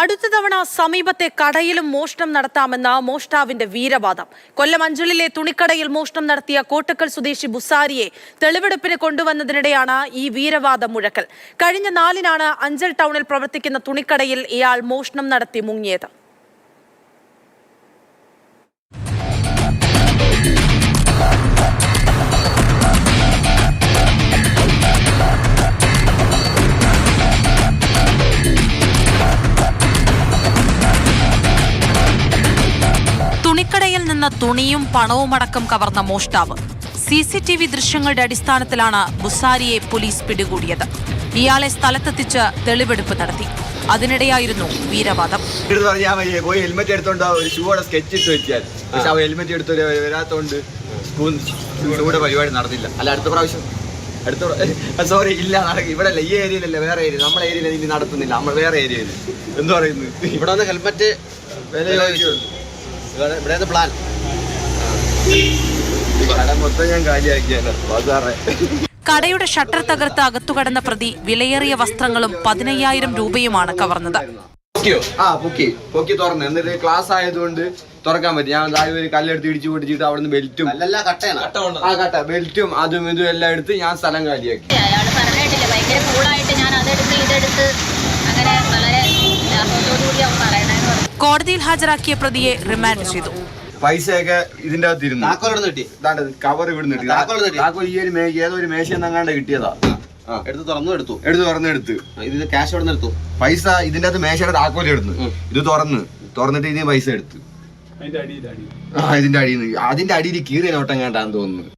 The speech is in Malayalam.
അടുത്ത തവണ സമീപത്തെ കടയിലും മോഷണം നടത്താമെന്ന മോഷ്ടാവിന്റെ വീരവാദം. കൊല്ലം അഞ്ചലിലെ തുണിക്കടയിൽ മോഷണം നടത്തിയ കോട്ടക്കൽ സ്വദേശി ബുസാരിയെ തെളിവെടുപ്പിന് കൊണ്ടുവന്നതിനിടെയാണ് ഈ വീരവാദം മുഴക്കൽ. കഴിഞ്ഞ നാലിനാണ് അഞ്ചൽ ടൗണിൽ പ്രവർത്തിക്കുന്ന തുണിക്കടയിൽ ഇയാൾ മോഷണം നടത്തി മുങ്ങിയത്. നിന്ന് തുണിയും പണവുമടക്കം കവർന്ന മോഷ്ടാവ്. സി സി ടി വി ദൃശ്യങ്ങളുടെ അടിസ്ഥാനത്തിലാണ് ബുസാരിയെ പോലീസ് പിടികൂടിയത്. ഇയാളെ സ്ഥലത്തെത്തിച്ച് തെളിവെടുപ്പ് നടത്തി. അതിനിടെയായിരുന്നു വീരവാദം. പോയി ഹെൽമെറ്റ് എടുത്തോണ്ട് ഒരു ഷൂടെ സ്കെച്ച് ഇട്ട് വെച്ചാൽ. പക്ഷെ അവ ഹെൽമെറ്റ് എടുത്ത് വരാത്തോണ്ട് സ്കൂൾ ഷൂടെ പരിപാടി നടന്നില്ല. അല്ല അടുത്ത പ്രാവശ്യം. അടുത്ത സോറി ഇല്ല നടക്കും ഇവിടെ ഈ ഏരിയയിലല്ല വേറെ ഏരിയ നമ്മളെ ഏരിയയിൽ ഇനി നടത്തുന്നില്ല. നമ്മൾ വേറെ ഏരിയയിൽ. എന്ത് പറയുന്നു? ഇവിടെ വന്ന് ഹെൽമെറ്റ് വില ചോദിച്ചു. ഇവിടെ പ്ലാൻ കട മൊത്തം ഞാൻ കാലിയാക്കിയാണ് സാറേ കടയുടെ ഷട്ടർ തകർത്ത് അകത്തുകടന്ന പ്രതി വിലയേറിയ വസ്ത്രങ്ങളും പതിനയ്യായിരം രൂപയുമാണ് കവർന്നത്. ആ പൊക്കി. പൊക്കി തുറന്നു. എന്നിട്ട് ക്ലാസ് ആയതുകൊണ്ട് തുറക്കാൻ പറ്റും. ഞാൻ താഴെ ഒരു കല്ലെടുത്ത് ഇടിച്ചു പൊട്ടിച്ചിട്ട് അവിടുന്ന് ബെൽറ്റും അല്ലല്ല കട്ടയാണ്. ആ കട്ട. ബെൽറ്റും അതും ഇതും എല്ലാം എടുത്ത് ഞാൻ സ്ഥലം കാലിയാക്കി. കോടതിയിൽ ഹാജരാക്കിയ പ്രതിയെ റിമാൻഡ് ചെയ്തു. പൈസയൊക്കെ ഇതിന്റെ അകത്ത് ഇരുന്നു. താക്കോൽ ഇവിടെ കിട്ടി. കവർ ഇവിടുന്ന് കിട്ടി. താക്കോൽ ഈ ഒരു മേ- ഏതോ ഒരു മേശ എന്നങ്ങാണ്ട് കിട്ടിയതാ. ആ. എടുത്ത് തുറന്നു എടുത്തു. എടുത്ത് തുറന്നെടുത്ത് ഇത് ക്യാഷ് ഇവിടെ എടുത്തു. പൈസ ഇതിന്റെ അകത്ത് മേശയുടെ താക്കോൽ എടുത്തു ഇത് തുറന്ന്. തുറന്നിട്ട് ഇനി പൈസ എടുത്ത്. ആ ഇതിന്റെ അടിയിൽ നിന്ന്. അതിന്റെ അടിയിൽ കീറിയ നോട്ടം കണ്ടാന്ന് തോന്നുന്നു.